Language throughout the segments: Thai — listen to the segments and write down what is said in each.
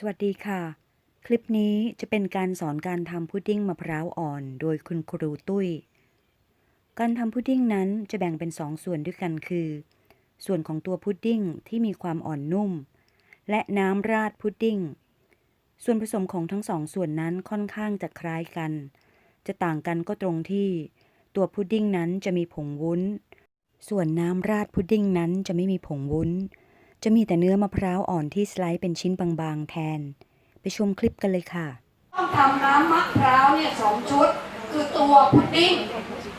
สวัสดีค่ะ คลิปนี้จะเป็นการสอนการทำพุดดิ้งมะพร้าวอ่อนโดยคุณครูตุ้ย การทำพุดดิ้งนั้นจะแบ่งเป็นสองส่วนด้วยกันคือ ส่วนของตัวพุดดิ้งที่มีความอ่อนนุ่ม และน้ำราดพุดดิ้ง ส่วนผสมของทั้งสองส่วนนั้นค่อนข้างจะคล้ายกัน จะต่างกันก็ตรงที่ ตัวพุดดิ้งนั้นจะมีผงวุ้น ส่วนน้ำราดพุดดิ้งนั้นจะไม่มีผงวุ้น จะมีแต่เนื้อมะพร้าวอ่อนที่สไลด์เป็นชิ้นบางๆ แทน ไปชมคลิปกันเลยค่ะ ต้องทำน้ำมะพร้าวเนี่ยสองชุด คือตัวพุดดิ้ง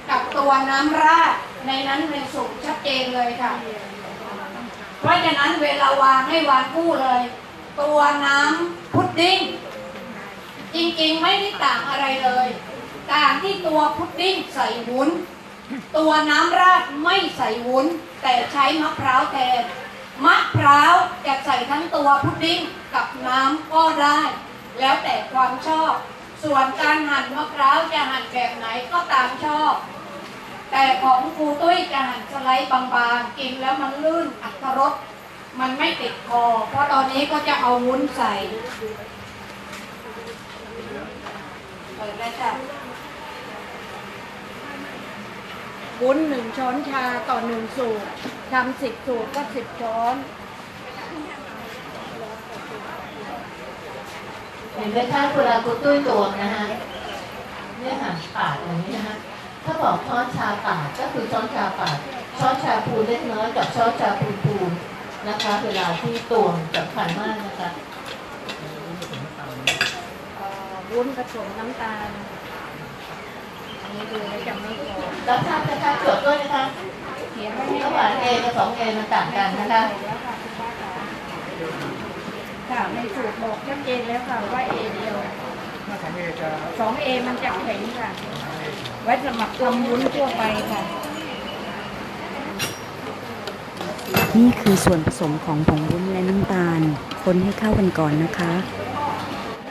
กับตัวน้ำราดในนั้นเป็นสูตรชัดเจนเลยค่ะ เพราะฉะนั้นเวลาวางให้วางคู่เลย ตัวน้ำพุดดิ้งจริงๆไม่ได้ต่างอะไรเลย ต่างที่ตัวพุดดิ้งใส่วุ้น ตัวน้ำราดไม่ใส่วุ้น แต่ใช้มะพร้าวแทน มะพร้าวจะใส่ทั้งตัวพุดดิ้งกับน้ำก็ได้ แล้วแต่ความชอบ ส่วนการหั่นมะพร้าวจะหั่นแบบไหนก็ตามชอบ แต่ของครูตุ้ยจะหั่นสไลด์บางๆ กินแล้วมันลื่นอัตรสมันไม่ติดคอ เพราะตอนนี้ก็จะเอาวุ้นใส่เปิดแล้วจ้ะ วุ้นหนึ่งช้อนชาต่อหนึ่งสูตรทำสิบสูตรก็สิบช้อน เห็นไหมคะเวลาคุณตุ้ยตวงนะฮะเนี่ยค่ะปาดอย่างนี้นะฮะถ้าบอกช้อนชาปาดก็คือช้อนชาปาดช้อนชาพูนเล็กน้อยกับช้อนชาพูนพูนนะคะ เวลาที่ตวงสำคัญมากนะคะเอ่อวุ้นผสมน้ำตาล อันนี้ดูแล้วจะไม่ พอรับทราบนะคะจดด้วยนะคะเขียนไว้ให้ระหว่าง A กับ 2A มันต่างกันนะคะแล้วค่ะคุณป้าค่ะค่ะในสูตรบอกชัดเจนแล้วค่ะว่า A เดียวถ้าของเอจะสอง A มันจะแข็งค่ะ ไว้สำหรับทำวุ้นทั่วไปค่ะนี่คือส่วนผสมของผงวุ้นและน้ำตาล คนให้เข้ากันก่อนนะคะ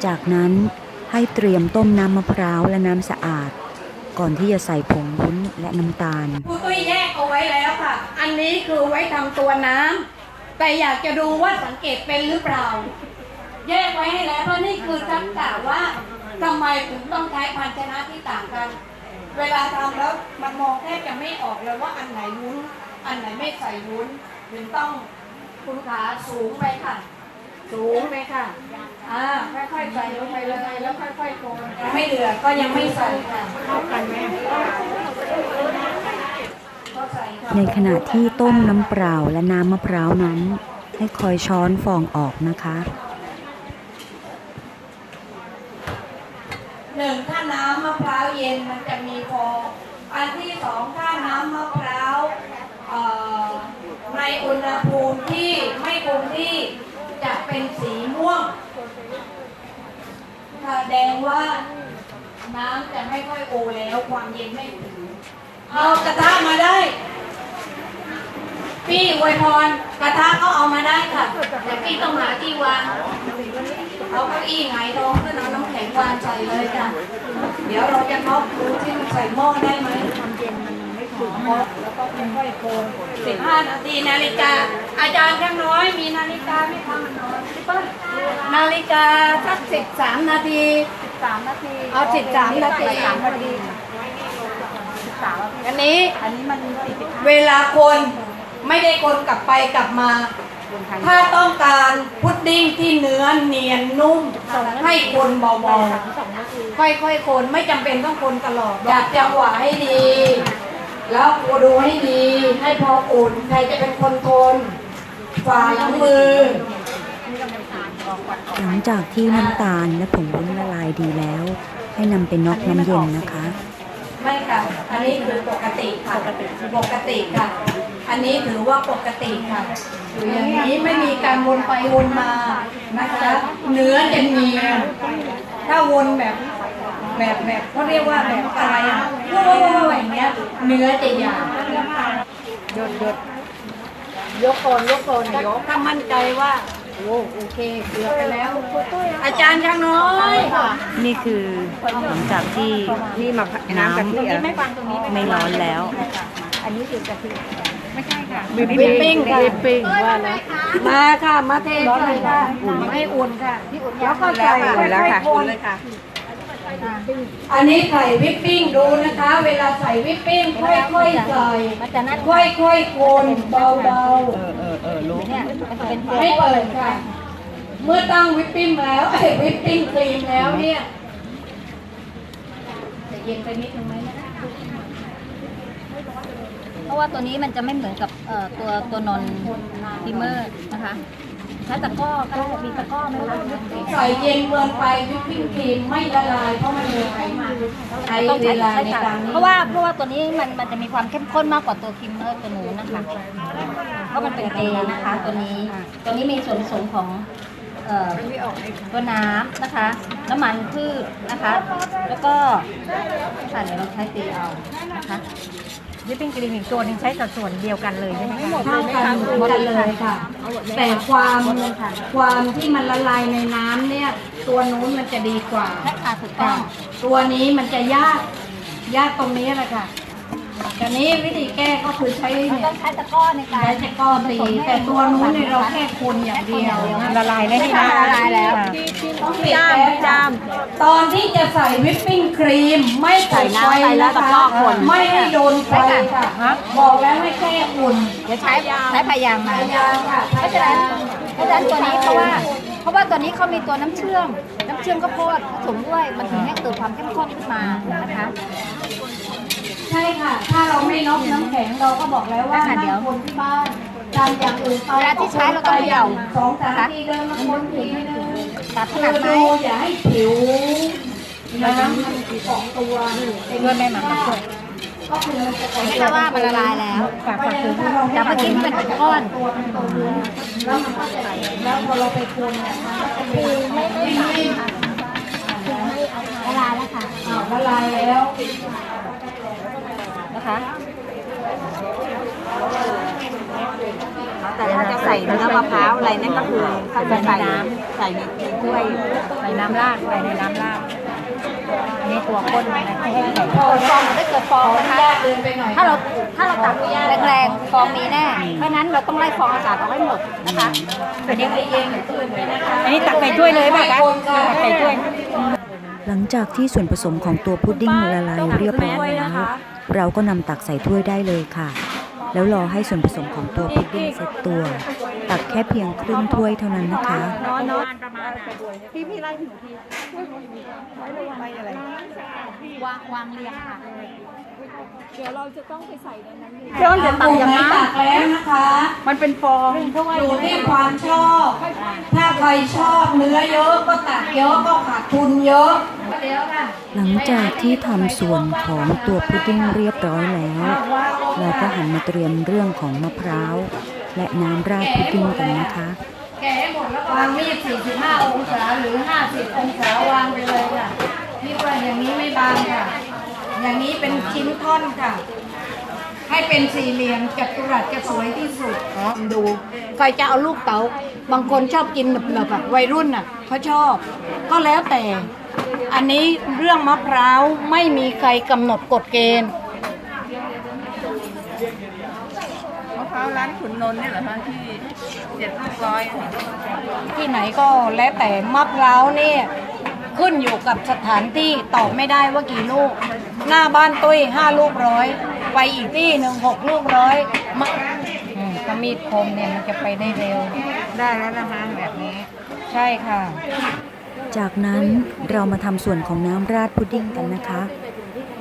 จากนั้นให้เตรียมต้มน้ำมะพร้าวและน้ำสะอาด ก่อนที่จะใส่ผงวุ้นและน้ำตาลครูตุ้ยแยกเอาไว้แล้วค่ะ อันนี้คือไว้ทำตัวน้ำแต่อยากจะดูว่าสังเกตเป็นหรือเปล่า แยกไว้ให้แล้วเพราะนี่คือทักษะว่าทำไมถึงต้องใช้ภาชนะที่ต่างกัน เวลาทำแล้วมันมองแทบจะไม่ออกเลยว่าอันไหนวุ้น อันไหนไม่ใส่วุ้นถึงต้องคุณขาสูงไปค่ะ สูงไปค่ะ อ่า ค่อยๆใส่ลงไปเลย แล้วค่อยๆโคนไม่เหลือก็ยังไม่ใส่ค่ะเข้ากันไหมก็ใส่ค่ะในขณะที่ต้มน้ำเปล่าและน้ำมะพร้าวนั้น ให้คอยช้อนฟองออกนะคะหนึ่งถ้าน้ำมะพร้าวเย็นมันจะมีฟอง อันที่สองถ้าน้ำมะพร้าวเอ่อในอุณหภูมิที่ไม่คงที่จะ เป็นสีม่วงแสดงว่าน้ำจะไม่ค่อยโอแล้วความเย็นไม่ถึง เอากระทะมาได้ พี่อวยพรกระทะก็เอามาได้ค่ะ แต่พี่ต้องหาที่วาง เอาเก้าอี้ไงายท้องขึ้นเอาน้ำแข็งวางใส่เลยจ้ะเดี๋ยวเราจะน็อกดูที่มันใส่หม้อได้ไหม ความเย็นมันไม่ถึงหม้อแล้วก็ค่อยๆโคนสิบห้านาทีนาฬิกา อาจารย์ช่างน้อยมีนาฬิกาไหมคะมันน้อยพี่เปิ้ลนาฬิกาสักสิบสามนาทีสิบสามนาทีเอาสิบสามนาทีสามนาทีอันนี้อันนี้มันเวลาคนไม่ได้คนกลับไปกลับมาถ้าต้องการพุดดิ้งที่เนื้อเนียนนุ่มให้คนเบาๆค่อยๆคนไม่จำเป็นต้องคนตลอดอยากจังหวะให้ดี แล้วดูให้ดี ให้พออุ่น ใครจะเป็นคนคนฝ่าหลังมือ หลังจากที่น้ำตาลและผงวุ้นละลายดีแล้ว ให้นำไปน็อกน้ำเย็นนะคะ ไม่ค่ะ อันนี้คือปกติค่ะ ปกติค่ะ อันนี้ถือว่าปกติค่ะอยู่อย่างนี้ไม่มีการวนไปวนมานะคะเนื้อจะเนียนถ้าวนแบบแบบแบบเขาเรียกว่าแบบอะไรอะโอ้ยอย่าง เงี้ยเนื้อจะหยาบหยดหยดยกโคนยกโคนยกถ้ามั่นใจว่าโอ้โอเคเกือบไปแล้ว อาจารย์ช่างน้อยนี่คือหลังจากที่นี่มาน้ำกะทิน้ำไม่ฟังตรงนี้ไม่ร้อนแล้ว อันนี้คือกะทิไม่ใช่ค่ะวิปปิ้งค่ะวิปปิ้งว่าแล้วมาค่ะมาเทใส่ค่ะให้อุ่นค่ะแล้วก็ใส่อุ่นแล้วค่ะค่อยๆน อันนี้ใส่วิปปิ้งดูนะคะ เวลาใส่วิปปิ้งค่อยๆใส่ค่อยๆคนเบาเออเออเออรู้ๆไม่เปิดค่ะ เมื่อตั้งวิปปิ้งแล้วไอ้วิปปิ้งครีมแล้วเนี่ยจะเย็นไปนิดนึงไหมเพราะว่าตัวนี้มันจะไม่เหมือนกับตัวตัวนอนพิมเมอร์นะคะ ใช้ตะกร้อก็ได้มีตะกร้อไหมคะใส่เย็นเกินไปวิปปิ้งครีมไม่ละลายเพราะมันมีไขมันใช้ต้องเวใช้ลาใช้ในค่ะการเพราะว่าเพราะว่าตัวนี้มันมันจะมีความเข้มข้นมากกว่าตัวพิมเมอร์ตัวนู้นนะคะเพราะมันเป็นเจนะคะ ตัวนี้ตัวนี้มีส่วนผสมของเอ่อตัวน้ำนะคะ น้ำมันพืชนะคะ แล้วก็ค่ะเดี๋ยวเราใช้ตีเอานะคะ วิปปิ้งครีมอีกตัวหนึงใช้สัดส่วนเดียวกันเลยใช่ไหมคะเท่ากันเหมือนกันเลยค่ะ แต่ความความที่มันละลายในน้ำเนี่ย ตัวนู้นมันจะดีกว่าค่ะถูกต้องตัวนี้มันจะยาก ยากตรงนี้แหละค่ะ แต่นี้วิธีแก้ก็คือใช้เราเนี่ยต้องใช้ตะกร้อในการ ใช้ตะกร้อตีแต่ตัวนู้นเนี่ยเราแค่คนอย่างเดียวนะละลายแล้วนี่นะละลายแล้ว ต้องปิดแก๊สค่ะตอนที่จะใส่วิปปิ้งครีม ไม่ใส่ไฟนะคะไม่ให้โดนไฟค่ะบอกแล้วให้แค่อุ่นเดี๋ยวใช้ใช้พยายามมาพยายามค่ะเพราะฉะนั้นเพราะฉะนั้นตัวนี้เพราะว่า เพราะว่าตัวนี้เขามีตัวน้ำเชื่อม น้ำเชื่อมข้าวโพดผสมด้วยมันถึงให้เกิดความเข้มข้นขึ้นมานะคะ ใช่ค่ะ ถ้าเราไม่นอกน้ำแข็งเราก็บอกแล้วว่าค่ะเดี๋ยวนั่งคนที่บ้านทำอย่างอื่นไปเวลาที่ใช้เราต้องเขย่าสองสามทีเดินมาคนทีนึงตัดขคือนาดไหมดูอย่าให้ผิวน้ำมันออกตัวด้วยแม่หมาช่วยก็คือมันจะออกไม่ใช่ว่ามันละลายแล้วฝากฝากถึงจากเมื่อกี้ที่มันเป็นก้อนตัวมันตัวนู้นแล้วมันก็จะไหลแล้วพอเราไปคนเนี่ยมันก็จะมีไม่ไม่ไม่ละลายแล้วค่ะอ้าวละลายแล้ว นะคะ แต่ถ้าจะใส่เนื้อมะพร้าวอะไรนั่นก็คือเขาจะใส่ใส่ในถ้วยใส่น้ำราดใส่ในน้ำราดอันนี้ตัวข้นนะให้ให้ใส่ฟองฟองมันได้เกิดฟองนะคะยากเดินไปหน่อยถ้าเราถ้าเราตักแรงๆฟองมีแน่ เพราะฉะนั้นเราต้องไล่ฟองอากาศออกให้หมดนะคะอันนี้เย็นตื่นไปนะคะอันนี้ตักใส่ถ้วยเลยป่ะคะตักใส่ถ้วย หลังจากที่ส่วนผสมของตัวพุดดิ้งละลายเรียบร้อยแล้วเราก็นำตักใส่ถ้วยได้เลยค่ะ แล้วรอให้ส่วนผสมของตัวพุดดิ้งเซตตัว ตักแค่เพียงครึ่งถ้วยเท่านั้นนะคะวางวางเรียงค่ะ เดี๋ยวเราจะตักตักอย่างไหนนั้ตักแล้วนะคะ มันเป็นฟองอยู่ที่ความชอบ ถ้าใครชอบเนื้อเยอะก็ตักเยอะก็ขาดทุนเยอะ หลังจากที่ทำส่วนของตัวพุดดิ้งเรียบร้อยแล้ว เราก็หันมาเตรียมเรื่องของมะพร้าว และน้ำราดพุดดิ้งกันนะคะ แกะให้หมดแล้ววางมีด45 องศาหรือ 50 องศาวางไปเลยค่ะนี่ว่าอย่างนี้ไม่บางค่ะ อย่างนี้เป็นชิ้นท่อนค่ะ ให้เป็นสี่เหลี่ยมจัตุรัสจะสวยที่สุดดูใครจะเอาลูกเต๋าบางคนชอบกินหนึบๆอะวัยรุ่นอะเขาชอบ ก็แล้วแต่ อันนี้เรื่องมะพร้าวไม่มีใครกำหนดกฎเกณฑ์ มะพร้าวร้านขุนนนท์นี่เหรอคะที่เจ็ดลูกร้อยที่ไหนก็แล้วแต่มะพร้าวเนี่ยขึ้นอยู่กับสถานที่ตอบไม่ได้ว่ากี่ลูก หน้าบ้านตุ้ยห้าลูกร้อย ไปอีกที่หนึ่งหกลูกร้อยมะอืมถ้ามีดคมเนี่ยมันจะไปได้เร็ว ได้แล้วนะคะแบบนี้ ใช่ค่ะ จากนั้นเรามาทำส่วนของน้ำราดพุดดิ้งกันนะคะ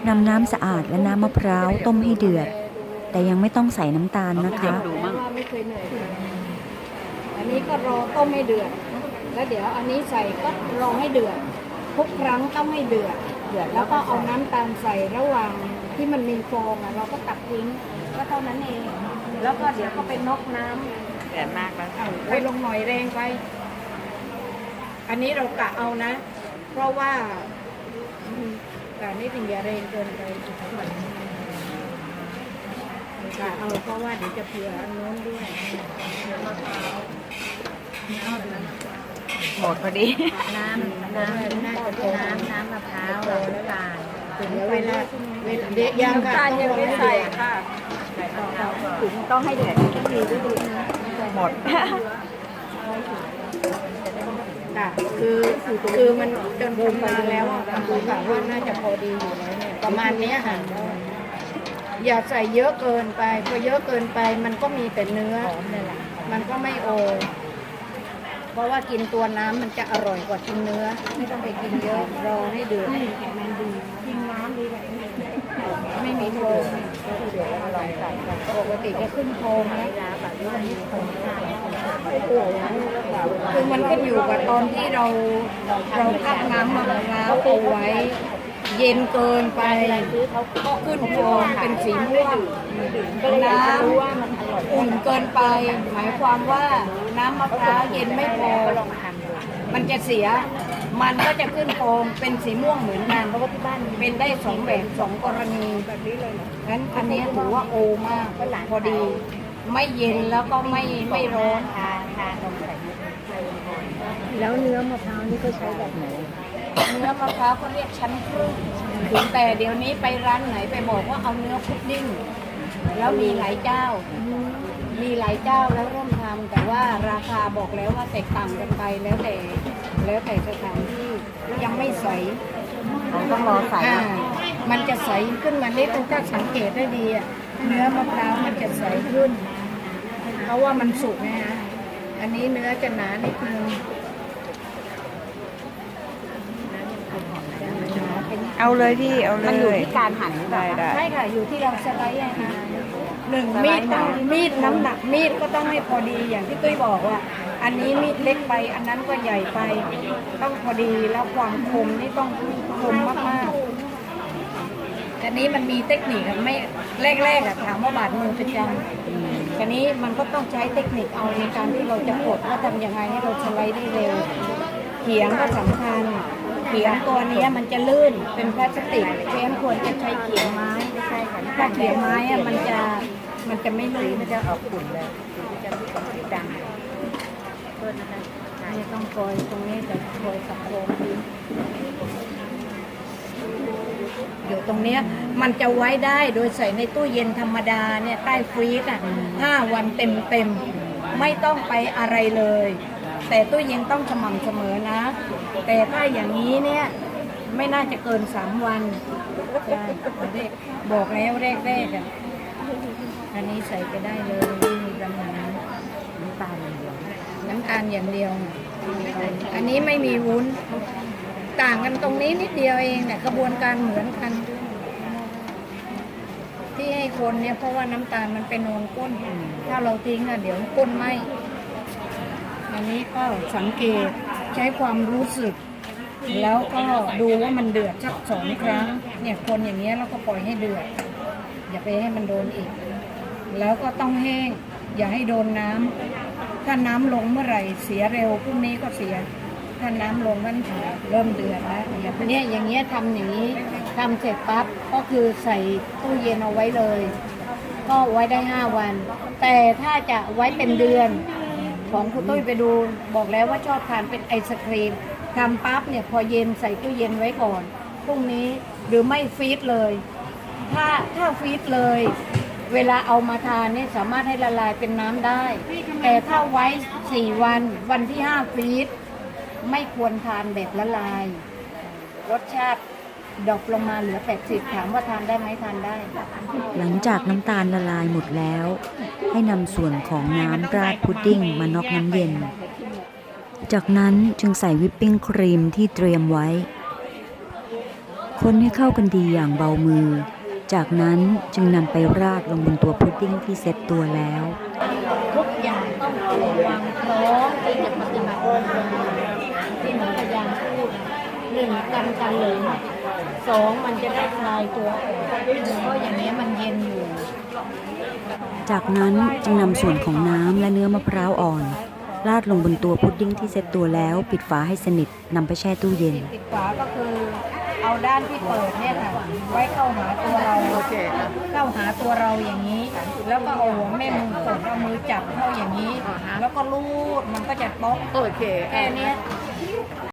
นำน้ำสะอาดและน้ำมะพร้าวต้มให้เดือด แต่ยังไม่ต้องใส่น้ำตาลนะคะไม่เคยเหนื่อยอันนี้ก็รอต้มให้เดือด แล้วเดี๋ยวอันนี้ใส่ก็รอให้เดือด ทุกครั้งต้องให้เดือด เดือดแล้วก็เอาน้ำตาลใส่ระหว่างที่มันมีฟองอะเราก็ตักทิ้งก็เท่านั้นเอง แล้วก็เดี๋ยวก็ไปนอกน้ำแต่มากแล้วเอาไปลงหน่อยแรงไป อันนี้เรากะเอานะ เพราะว่าอืมกะนี่ถึงอย่าแรงเกินไปกะเอาเพราะว่าเดี๋ยวจะเผื่ออันโน้นด้วยหมดพอดี น้ำ น้ำน้ำน้ำน้ำมะพร้าวน้ำตาลเดี๋ยวเวลาเวลาเดี๋ยวยังค่ะต้องรอให้เดือดค่ะถึงต้องให้เดือดต้องดีด้วยดีหมด ค่ะคือคือมันจนผมมาแล้วอะค่ะดูค่ะว่าน่าจะพอดีอยู่แล้วเนี่ยประมาณเนี้ยค่ะอย่าใส่เยอะเกินไปพอเยอะเกินไปมันก็มีแต่เนื้อ มันก็ไม่โอ เพราะว่ากินตัวน้ำมันจะอร่อยกว่ากินเนื้อ ไม่ต้องไปกินเยอะรอให้เดือดมันดี กินน้ำดีแบบไม่มีโฟมปกติจะขึ้นโฟมนะคือมันก็อยู่กับตอนที่เราเราพักน้ำมะพร้าวเอาไว้ เย็นเกินไปก็ขึ้นโฟมเป็นสีม่วงน้ำอุ่นเกินไป หมายความว่าน้ำมะพร้าวเย็นไม่พอมันจะเสีย มันก็จะขึ้นโฟมเป็นสีม่วงเหมือนกันเพราะว่าที่บ้านเป็นได้สองแบบสองกรณีแบบนี้เลยงั้นอันนี้ถือว่าโอมากพอดี ไม่เย็นแล้วก็ไม่ไม่ร้อนทานทานตรงใส่แล้วเนื้อมะพร้าวนี่ก็ใช้แบบไหนเนื้อมะพร้าวเขาเรียกชั้นครึ่งถึงแต่เดี๋ยวนี้ไปร้านไหนไปบอกว่าเอาเนื้อพุดดิ้งแล้วมีหลายเจ้า มีหลายเจ้าแล้วเริ่มทำแต่ว่าราคาบอกแล้วว่าแตกต่างกันไปแล้วแต่แล้วแต่สถานที่ยังไม่ใสต้องรอใส่อ่ามันจะใสขึ้นมานิดนึงถ้าสังเกตได้ดีอะเนื้อมะพร้าวมันจะใสขึ้น เพราะว่ามันสุกไงฮะอันนี้เนื้อจะหนานิดนึงเอาเลยพี่เอาเลยมันอยู่ที่การหั่นได้ได้ ใช่ค่ะอยู่ที่เราสไลด์อะค่ะ หนึ่งมีดต้องมีดน้ำหนักมีดก็ต้องให้พอดีอย่างที่ตุ้ยบอกว่า อันนี้มีดเล็กไป อันนั้นก็ใหญ่ไป ต้องพอดีแล้วความคมนี่ต้องคมมากๆอันนี้มันมีเทคนิคอะไม่แรกๆอะถามว่าบาดมือประจำอันนี้มันก็ต้องใช้เทคนิคเอาในการที่เราจะกดว่าทำยังไงให้เราสไลด์ได้เร็วเขียงก็สำคัญเขียงตัวนี้มันจะลื่นเป็นพลาสติกเชนควรจะใช้เขียงไม้ใช่ค่ะถ้าเขียงไม้อะมันจะมันจะไม่ลื่นมันจะออกขุ่นเลยจะสีดำนี่ต้องคอยตรงนี้จะคอยสับโครงทิ้งเดี๋ยวตรงเนี้ยมันจะไว้ได้โดยใส่ในตู้เย็นธรรมดาเนี่ยใต้ฟรีซอะห้าวันเต็มเต็มไม่ต้องไปอะไรเลย แต่ตู้เย็นต้องสม่ำเสมอนะ แต่ถ้าอย่างนี้เนี่ยไม่น่าจะเกินสามวันใช่บอกแล้วแรกๆอะอันนี้ใส่ไปได้เลยไม่มีปัญหาน้ำตาลอย่างเดียวน้ำตาลอย่างเดียว อันนี้ไม่มีวุ้น ต่างกันตรงนี้นิดเดียวเองเนี่กระบวนการเหมือนกัน ที่ให้คนเนี่ยเพราะว่าน้ำตาลมันเป็นนวลก้น ถ้าเราทิ้งอะเดี๋ยวก้นไหม อันนี้ก็สังเกตใช้ความรู้สึก แล้วก็ดูว่ามันเดือดสักสองครั้ง เนี่ยคนอย่างเงี้ยเราก็ปล่อยให้เดือด อย่าไปให้มันโดนอีก แล้วก็ต้องแห้ง อย่าให้โดนน้ำถ้าน้ำลงเมื่อไหร่เสียเร็วพรุ่งนี้ก็เสีย ถ้าน้ำลงมันเริ่มเดือดแล้วอย่างเนี้ยอย่างเงี้ยทำอย่างนี้ทำเสร็จปั๊บก็คือใส่ตู้เย็นเอาไว้เลย ก็ไว้ได้ห้าวัน แต่ถ้าจะไว้เป็นเดือน ของคุณตุ้ยไปดูบอกแล้วว่าชอบทานเป็นไอศครีมทำปั๊บเนี่ยพอเย็นใส่ตู้เย็นไว้ก่อนพรุ่งนี้หรือไม่ฟรีซเลย ถ้าถ้าฟรีซเลย เวลาเอามาทานเนี่ยสามารถให้ละลายเป็นน้ำได้ แต่ถ้าไว้4วันวันที่5ฟรีซไม่ควรทานแบบละลาย รสชาติ ดรอปลงมาเหลือ 80 ถามว่าทานได้ไหมทานได้ หลังจากน้ำตาลละลายหมดแล้ว ให้นำส่วนของน้ำราดพุดดิ้งมาน็อกน้ำเย็น จากนั้นจึงใส่วิปปิ้งครีมที่เตรียมไว้ คนให้เข้ากันดีอย่างเบามือ จากนั้นจึงนำไปราดลงบนตัวพุดดิ้งที่เซ็ตตัวแล้ว ทุกอย่างต้องระวังพร้อมที่จะปฏิบัติที่หนูพยายามพูด หนึ่งกันกันเลยสองมันจะได้คลายตัวออกเพราะอย่างนี้ยมันเย็นอยู่ จากนั้นจึงนำส่วนของน้ำและเนื้อมะพร้าวอ่อนราดลงบนตัวพุดดิ้งที่เซ็ตตัวแล้ว ปิดฝาให้สนิทนำไปแช่ตู้เย็น ปิดฝาก็คือเอาด้านที่เปิดเนี่ยค่ะไว้เข้าหาตัวเราเข้าหาตัวเราอย่างนี้ แล้วก็เอาหัวแม่มือกดเอามือจับเข้าอย่างนี้ แล้วก็ลูดมันก็จะป๊อกโอเคแค่เนี้ย